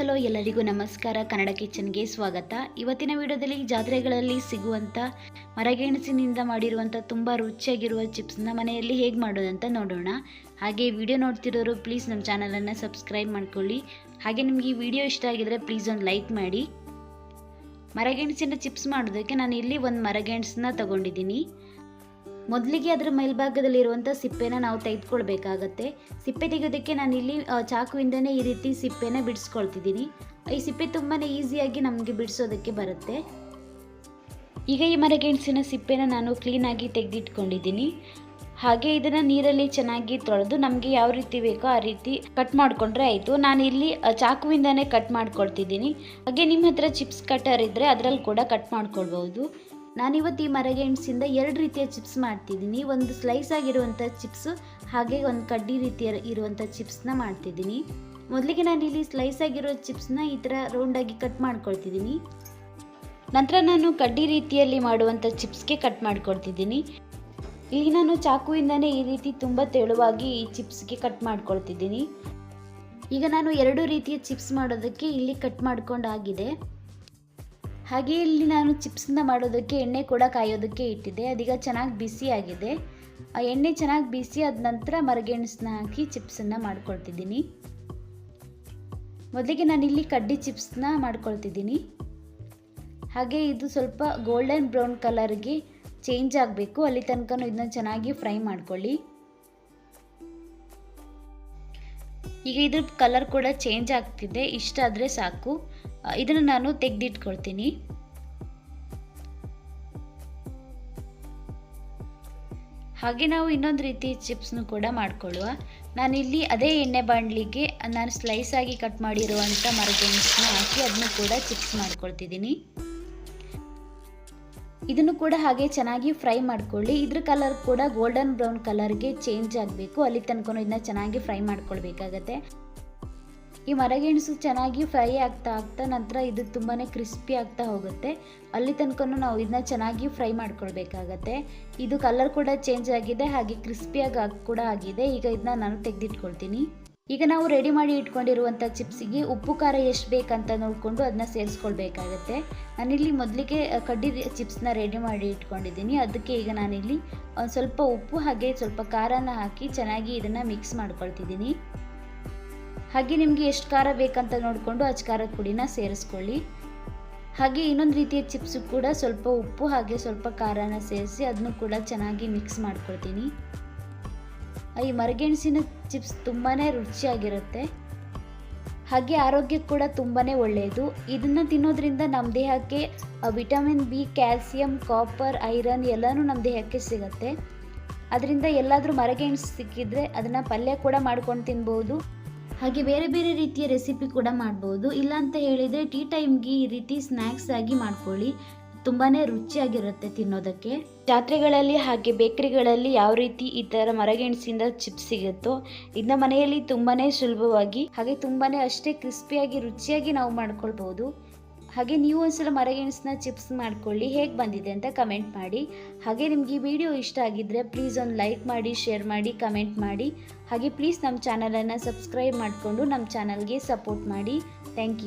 Hello ಎಲ್ಲರಿಗೂ ನಮಸ್ಕಾರ. ಕನ್ನಡ ಕಿಚನ್ಗೆ ಸ್ವಾಗತ. ಇವತ್ತಿನ ವಿಡಿಯೋದಲ್ಲಿ ಜಾತ್ರೆಗಳಲ್ಲಿ ಸಿಗುವಂಥ ಮರಗೆಣಸಿನಿಂದ ಮಾಡಿರುವಂಥ ತುಂಬ ರುಚಿಯಾಗಿರುವ ಚಿಪ್ಸ್ನ ಮನೆಯಲ್ಲಿ ಹೇಗೆ ಮಾಡೋದಂತ ನೋಡೋಣ. ಹಾಗೆ ವಿಡಿಯೋ ನೋಡ್ತಿರೋರು ಪ್ಲೀಸ್ ನಮ್ಮ ಚಾನಲನ್ನು ಸಬ್ಸ್ಕ್ರೈಬ್ ಮಾಡ್ಕೊಳ್ಳಿ. ಹಾಗೆ ನಿಮಗೆ ಈ ವಿಡಿಯೋ ಇಷ್ಟ ಆಗಿದರೆ ಪ್ಲೀಸ್ ಒಂದು ಲೈಕ್ ಮಾಡಿ. ಮರಗೆಣಸಿನ ಚಿಪ್ಸ್ ಮಾಡೋದಕ್ಕೆ ನಾನು ಇಲ್ಲಿ ಒಂದು ಮರಗೆಣಸನ್ನ ತಗೊಂಡಿದ್ದೀನಿ. ಮೊದಲಿಗೆ ಅದರ ಮೇಲ್ಭಾಗದಲ್ಲಿರುವಂಥ ಸಿಪ್ಪೆನ ನಾವು ತೆಗೆದುಕೊಳ್ಬೇಕಾಗತ್ತೆ. ಸಿಪ್ಪೆ ತೆಗೆಯೋದಕ್ಕೆ ನಾನು ಇಲ್ಲಿ ಚಾಕುವಿಂದನೇ ಈ ರೀತಿ ಸಿಪ್ಪೆನ ಬಿಡಿಸ್ಕೊಳ್ತಿದ್ದೀನಿ. ಈ ಸಿಪ್ಪೆ ತುಂಬಾ ಈಸಿಯಾಗಿ ನಮಗೆ ಬಿಡಿಸೋದಕ್ಕೆ ಬರುತ್ತೆ. ಈಗ ಈ ಮರಗೆಣಸಿನ ಸಿಪ್ಪೆನ ನಾನು ಕ್ಲೀನಾಗಿ ತೆಗೆದಿಟ್ಕೊಂಡಿದ್ದೀನಿ. ಹಾಗೆ ಇದನ್ನು ನೀರಲ್ಲಿ ಚೆನ್ನಾಗಿ ತೊಳೆದು ನಮಗೆ ಯಾವ ರೀತಿ ಬೇಕೋ ಆ ರೀತಿ ಕಟ್ ಮಾಡಿಕೊಂಡ್ರೆ ಆಯಿತು. ನಾನು ಇಲ್ಲಿ ಚಾಕುವಿಂದನೇ ಕಟ್ ಮಾಡ್ಕೊಳ್ತಿದ್ದೀನಿ. ಹಾಗೆ ನಿಮ್ಮ ಹತ್ರ ಚಿಪ್ಸ್ ಕಟ್ಟರ್ ಇದ್ದರೆ ಅದರಲ್ಲಿ ಕೂಡ ಕಟ್ ಮಾಡ್ಕೊಳ್ಬೋದು ನಾನಿವತ್ತು ಈ ಮರಗೆಣಸಿಂದ ಎರಡು ರೀತಿಯ ಚಿಪ್ಸ್ ಮಾಡ್ತಿದ್ದೀನಿ. ಒಂದು ಸ್ಲೈಸ್ ಆಗಿರುವಂಥ ಚಿಪ್ಸು, ಹಾಗೆ ಒಂದು ಕಡ್ಡಿ ರೀತಿಯ ಇರುವಂಥ ಚಿಪ್ಸ್ನ ಮಾಡ್ತಿದ್ದೀನಿ. ಮೊದಲಿಗೆ ನಾನು ಇಲ್ಲಿ ಸ್ಲೈಸ್ ಆಗಿರೋ ಚಿಪ್ಸ್ನ ಈ ಥರ ರೌಂಡಾಗಿ ಕಟ್ ಮಾಡ್ಕೊಳ್ತಿದ್ದೀನಿ. ನಂತರ ನಾನು ಕಡ್ಡಿ ರೀತಿಯಲ್ಲಿ ಮಾಡುವಂಥ ಚಿಪ್ಸ್ಗೆ ಕಟ್ ಮಾಡ್ಕೊಳ್ತಿದ್ದೀನಿ. ಇಲ್ಲಿ ನಾನು ಚಾಕುವಿಂದನೇ ಈ ರೀತಿ ತುಂಬ ತೆಳುವಾಗಿ ಈ ಚಿಪ್ಸ್ಗೆ ಕಟ್ ಮಾಡ್ಕೊಳ್ತಿದ್ದೀನಿ. ಈಗ ನಾನು ಎರಡು ರೀತಿಯ ಚಿಪ್ಸ್ ಮಾಡೋದಕ್ಕೆ ಇಲ್ಲಿ ಕಟ್ ಮಾಡ್ಕೊಂಡಾಗಿದೆ. ಹಾಗೆ ಇಲ್ಲಿ ನಾನು ಚಿಪ್ಸಿಂದ ಮಾಡೋದಕ್ಕೆ ಎಣ್ಣೆ ಕೂಡ ಕಾಯೋದಕ್ಕೆ ಇಟ್ಟಿದ್ದೆ. ಅದೀಗ ಚೆನ್ನಾಗಿ ಬಿಸಿ ಆಗಿದೆ. ಆ ಎಣ್ಣೆ ಚೆನ್ನಾಗಿ ಬಿಸಿ ಆದ ನಂತರ ಮರಗೆಣಸನ್ನ ಹಾಕಿ ಚಿಪ್ಸನ್ನು ಮಾಡ್ಕೊಳ್ತಿದ್ದೀನಿ. ಮೊದಲಿಗೆ ನಾನು ಇಲ್ಲಿ ಕಡ್ಡಿ ಚಿಪ್ಸನ್ನ ಮಾಡ್ಕೊಳ್ತಿದ್ದೀನಿ. ಹಾಗೆ ಇದು ಸ್ವಲ್ಪ ಗೋಲ್ಡನ್ ಬ್ರೌನ್ ಕಲರ್ಗೆ ಚೇಂಜ್ ಆಗಬೇಕು. ಅಲ್ಲಿ ತನಕ ಇದನ್ನ ಚೆನ್ನಾಗಿ ಫ್ರೈ ಮಾಡ್ಕೊಳ್ಳಿ. ಈಗ ಇದ್ರ ಕಲರ್ ಕೂಡ ಚೇಂಜ್ ಆಗ್ತಿದೆ. ಇಷ್ಟ ಆದರೆ ಸಾಕು. ಇದನ್ನು ನಾನು ತೆಗೆದಿಟ್ಕೊಳ್ತೀನಿ. ಹಾಗೆ ನಾವು ಇನ್ನೊಂದು ರೀತಿ ಚಿಪ್ಸ್ನು ಕೂಡ ಮಾಡ್ಕೊಳ್ಳುವ. ನಾನಿಲ್ಲಿ ಅದೇ ಎಣ್ಣೆ ಬಾಣಲಿಗೆ ನಾನು ಸ್ಲೈಸ್ ಆಗಿ ಕಟ್ ಮಾಡಿರುವಂಥ ಮರಗೆಣಸನ್ನ ಹಾಕಿ ಅದನ್ನು ಕೂಡ ಚಿಪ್ಸ್ ಮಾಡ್ಕೊಳ್ತಿದ್ದೀನಿ. ಇದನ್ನು ಕೂಡ ಹಾಗೆ ಚೆನ್ನಾಗಿ ಫ್ರೈ ಮಾಡ್ಕೊಳ್ಳಿ. ಇದ್ರ ಕಲರ್ ಕೂಡ ಗೋಲ್ಡನ್ ಬ್ರೌನ್ ಕಲರ್ಗೆ ಚೇಂಜ್ ಆಗಬೇಕು. ಅಲ್ಲಿ ತನಕ ಇದನ್ನ ಚೆನ್ನಾಗಿ ಫ್ರೈ ಮಾಡ್ಕೊಳ್ಬೇಕಾಗತ್ತೆ. ಈ ಮರಗೆಣಸು ಚೆನ್ನಾಗಿ ಫ್ರೈ ಆಗ್ತಾ ಆಗ್ತಾ ನಂತರ ಇದು ತುಂಬಾ ಕ್ರಿಸ್ಪಿ ಆಗ್ತಾ ಹೋಗುತ್ತೆ. ಅಲ್ಲಿ ತನಕ ನಾವು ಇದನ್ನ ಚೆನ್ನಾಗಿ ಫ್ರೈ ಮಾಡ್ಕೊಳ್ಬೇಕಾಗತ್ತೆ. ಇದು ಕಲರ್ ಕೂಡ ಚೇಂಜ್ ಆಗಿದೆ, ಹಾಗೆ ಕ್ರಿಸ್ಪಿಯಾಗಿ ಕೂಡ ಆಗಿದೆ. ಈಗ ಇದನ್ನ ನಾನು ತೆಗೆದಿಟ್ಕೊಳ್ತೀನಿ. ಈಗ ನಾವು ರೆಡಿ ಮಾಡಿ ಇಟ್ಕೊಂಡಿರುವಂಥ ಚಿಪ್ಸಿಗೆ ಉಪ್ಪು, ಖಾರ ಎಷ್ಟು ಬೇಕಂತ ನೋಡಿಕೊಂಡು ಅದನ್ನ ಸೇರಿಸ್ಕೊಳ್ಬೇಕಾಗತ್ತೆ. ನಾನಿಲ್ಲಿ ಮೊದಲಿಗೆ ಕಡ್ಡಿ ಚಿಪ್ಸ್ನ ರೆಡಿ ಮಾಡಿ ಇಟ್ಕೊಂಡಿದ್ದೀನಿ. ಅದಕ್ಕೆ ಈಗ ನಾನಿಲ್ಲಿ ಒಂದು ಸ್ವಲ್ಪ ಉಪ್ಪು ಹಾಗೆ ಸ್ವಲ್ಪ ಖಾರನ ಹಾಕಿ ಚೆನ್ನಾಗಿ ಇದನ್ನು ಮಿಕ್ಸ್ ಮಾಡ್ಕೊಳ್ತಿದ್ದೀನಿ. ಹಾಗೆ ನಿಮಗೆ ಎಷ್ಟು ಖಾರ ಬೇಕಂತ ನೋಡಿಕೊಂಡು ಅಚ್ಚ ಖಾರದ ಪುಡಿನ ಸೇರಿಸ್ಕೊಳ್ಳಿ. ಹಾಗೆ ಇನ್ನೊಂದು ರೀತಿಯ ಚಿಪ್ಸು ಕೂಡ ಸ್ವಲ್ಪ ಉಪ್ಪು ಹಾಗೆ ಸ್ವಲ್ಪ ಖಾರನ ಸೇರಿಸಿ ಅದನ್ನು ಕೂಡ ಚೆನ್ನಾಗಿ ಮಿಕ್ಸ್ ಮಾಡ್ಕೊಳ್ತೀನಿ. ಈ ಮರಗೆಣಸಿನ ಚಿಪ್ಸ್ ತುಂಬಾ ರುಚಿಯಾಗಿರುತ್ತೆ. ಹಾಗೆ ಆರೋಗ್ಯಕ್ಕೆ ಕೂಡ ತುಂಬಾ ಒಳ್ಳೆಯದು ಇದನ್ನು ತಿನ್ನೋದ್ರಿಂದ ನಮ್ಮ ದೇಹಕ್ಕೆ vitamin B, calcium, copper, iron ಎಲ್ಲನೂ ನಮ್ಮ ದೇಹಕ್ಕೆ ಸಿಗುತ್ತೆ. ಅದರಿಂದ ಎಲ್ಲಾದರೂ ಮರಗೆಣಸು ಸಿಕ್ಕಿದ್ರೆ ಅದನ್ನು ಪಲ್ಯ ಕೂಡ ಮಾಡ್ಕೊಂಡು ತಿನ್ಬೋದು. ಹಾಗೆ ಬೇರೆ ಬೇರೆ ರೀತಿಯ ರೆಸಿಪಿ ಕೂಡ ಮಾಡ್ಬೋದು. ಇಲ್ಲ ಅಂತ ಹೇಳಿದರೆ ಟೀ ಟೈಮ್ಗೆ ಈ ರೀತಿ ಸ್ನ್ಯಾಕ್ಸ್ ಆಗಿ ಮಾಡ್ಕೊಳ್ಳಿ. ತುಂಬಾ ರುಚಿಯಾಗಿರುತ್ತೆ ತಿನ್ನೋದಕ್ಕೆ. ಜಾತ್ರೆಗಳಲ್ಲಿ ಹಾಗೆ ಬೇಕರಿಗಳಲ್ಲಿ ಯಾವ ರೀತಿ ಈ ಥರ ಮರಗೆಣಸಿಂದ ಚಿಪ್ಸ್ ಸಿಗುತ್ತೋ ಇದನ್ನ ಮನೆಯಲ್ಲಿ ತುಂಬಾ ಸುಲಭವಾಗಿ ಹಾಗೆ ತುಂಬಾ ಅಷ್ಟೇ ಕ್ರಿಸ್ಪಿಯಾಗಿ ರುಚಿಯಾಗಿ ನಾವು ಮಾಡ್ಕೊಳ್ಬೋದು. ಹಾಗೆ ನೀವು ಒಂದ್ಸಲ ಮರಗೆಣಸನ್ನ ಚಿಪ್ಸ್ ಮಾಡ್ಕೊಳ್ಳಿ, ಹೇಗೆ ಬಂದಿದೆ ಅಂತ ಕಮೆಂಟ್ ಮಾಡಿ. ಹಾಗೆ ನಿಮ್ಗೆ ಈ ವಿಡಿಯೋ ಇಷ್ಟ ಆಗಿದ್ದರೆ ಪ್ಲೀಸ್ ಒಂದು ಲೈಕ್ ಮಾಡಿ ಶೇರ್ ಮಾಡಿ ಕಮೆಂಟ್ ಮಾಡಿ. ಹಾಗೆ ಪ್ಲೀಸ್ ನಮ್ಮ ಚಾನಲನ್ನು ಸಬ್ಸ್ಕ್ರೈಬ್ ಮಾಡಿಕೊಂಡು ನಮ್ಮ ಚಾನಲ್ಗೆ ಸಪೋರ್ಟ್ ಮಾಡಿ. Thank you